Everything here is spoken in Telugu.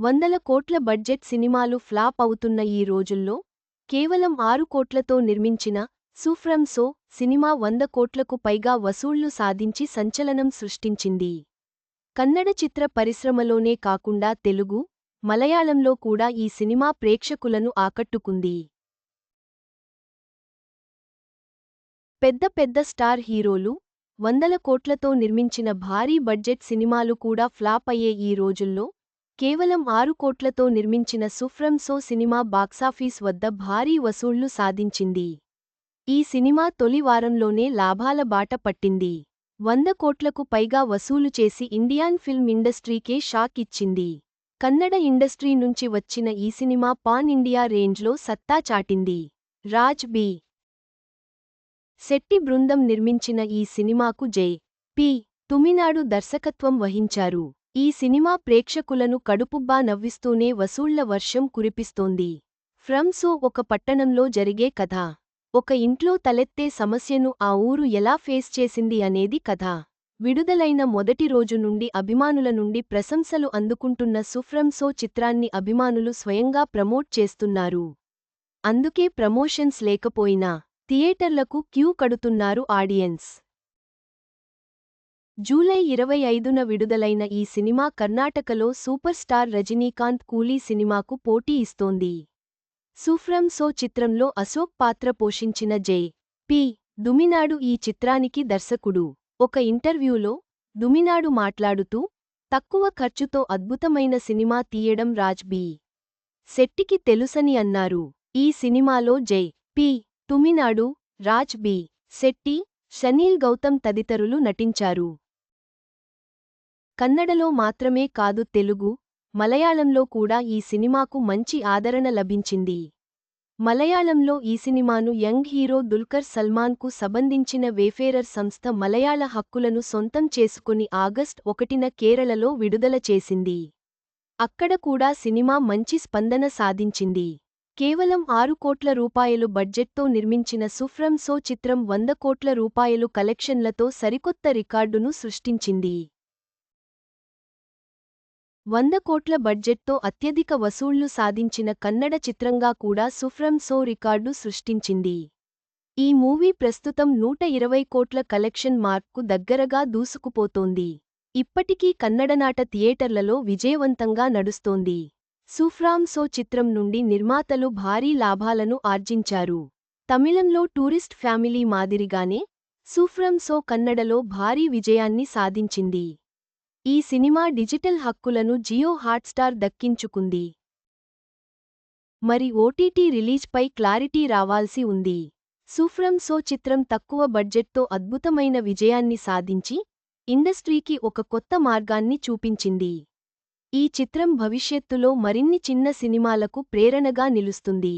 వందల కోట్ల బడ్జెట్ సినిమాలు ఫ్లాప్ అవుతున్న ఈ రోజుల్లో కేవలం ఆరు కోట్లతో నిర్మించిన సూఫ్రమ్సో సినిమా వంద కోట్లకు పైగా వసూళ్ళు సాధించి సంచలనం సృష్టించింది. కన్నడ చిత్ర పరిశ్రమలోనే కాకుండా తెలుగు మలయాళంలో కూడా ఈ సినిమా ప్రేక్షకులను ఆకట్టుకుంది. పెద్ద పెద్ద స్టార్ హీరోలు వందల కోట్లతో నిర్మించిన భారీ బడ్జెట్ సినిమాలు కూడా ఫ్లాప్ అయ్యే ఈ రోజుల్లో కేవలం ఆరు కోట్లతో నిర్మించిన సుఫ్రంసో సినిమా బాక్సాఫీస్ వద్ద భారీ వసూళ్ళు సాధించింది. ఈ సినిమా తొలి వారంలోనే లాభాల బాట పట్టింది. వంద కోట్లకు పైగా వసూలు చేసి ఇండియన్ ఫిల్మ్ ఇండస్ట్రీకే షాక్ ఇచ్చింది. కన్నడ ఇండస్ట్రీ నుంచి వచ్చిన ఈ సినిమా పాన్ ఇండియా రేంజ్లో సత్తా చాటింది. రాజ్ బి. శెట్టి బృందం నిర్మించిన ఈ సినిమాకు జై. పి. తుమినాడు దర్శకత్వం వహించారు. ఈ సినిమా ప్రేక్షకులను కడుపుబ్బా నవ్విస్తూనే వసూళ్ళ వర్షం కురిపిస్తోంది. ఫ్రమ్సో ఒక పట్టణంలో జరిగే కథ. ఒక ఇంట్లో తలెత్తే సమస్యను ఆ ఊరు ఎలా ఫేస్ చేసింది అనేది కథ. విడుదలైన మొదటి రోజు నుండి అభిమానుల నుండి ప్రశంసలు అందుకుంటున్న సుఫ్రమ్సో చిత్రాన్ని అభిమానులు స్వయంగా ప్రమోట్ చేస్తున్నారు. అందుకే ప్రమోషన్స్ లేకపోయినా థియేటర్లకు క్యూ కడుతున్నారు ఆడియన్స్. జూలై ఇరవై ఐదున విడుదలైన ఈ సినిమా కర్ణాటకలో సూపర్ స్టార్ రజనీకాంత్ కూలీ సినిమాకు పోటీ ఇస్తోంది. సూఫ్రమ్ సో చిత్రంలో అశోక్ పాత్ర పోషించిన జై. పి. దుమినాడు ఈ చిత్రానికి దర్శకుడు. ఒక ఇంటర్వ్యూలో దుమినాడు మాట్లాడుతూ తక్కువ ఖర్చుతో అద్భుతమైన సినిమా తీయడం రాజ్ బి. శెట్టికి తెలుసని అన్నారు. ఈ సినిమాలో J. P. Thuminad Raj B. Shetty Shaneel Gautham తదితరులు నటించారు. కన్నడలో మాత్రమే కాదు తెలుగు మలయాళంలో కూడా ఈ సినిమాకు మంచి ఆదరణ లభించింది. మలయాళంలో ఈ సినిమాను యంగ్ హీరో దుల్కర్ సల్మాన్కు సంబంధించిన వేఫేరర్ సంస్థ మలయాళ హక్కులను సొంతం చేసుకుని ఆగస్ట్ ఒకటిన కేరళలో విడుదల చేసింది. అక్కడ కూడా సినిమా మంచి స్పందన సాధించింది. కేవలం ఆరు కోట్ల రూపాయలు బడ్జెట్తో నిర్మించిన సుఫ్రం సో చిత్రం వంద కోట్ల రూపాయలు కలెక్షన్లతో సరికొత్త రికార్డును సృష్టించింది. వంద కోట్ల బడ్జెట్తో అత్యధిక వసూళ్ళు సాధించిన కన్నడ చిత్రంగా కూడా సుఫ్రం సో రికార్డు సృష్టించింది. ఈ మూవీ ప్రస్తుతం నూట ఇరవై కోట్ల కలెక్షన్ మార్క్కు దగ్గరగా దూసుకుపోతోంది. ఇప్పటికీ కన్నడనాట థియేటర్లలో విజయవంతంగా నడుస్తోంది. సుఫ్రామ్ సో చిత్రం నుండి నిర్మాతలు భారీ లాభాలను ఆర్జించారు. తమిళంలో టూరిస్ట్ ఫ్యామిలీ మాదిరిగానే సుఫ్రం సో కన్నడలో భారీ విజయాన్ని సాధించింది. ఈ సినిమా డిజిటల్ హక్కులను జియో హాట్స్టార్ దక్కించుకుంది. మరి ఓటీటీ రిలీజ్పై క్లారిటీ రావాల్సి ఉంది. సూఫ్రం సో చిత్రం తక్కువ బడ్జెట్తో అద్భుతమైన విజయాన్ని సాధించి ఇండస్ట్రీకి ఒక కొత్త మార్గాన్ని చూపించింది. ఈ చిత్రం భవిష్యత్తులో మరిన్ని చిన్న సినిమాలకు ప్రేరణగా నిలుస్తుంది.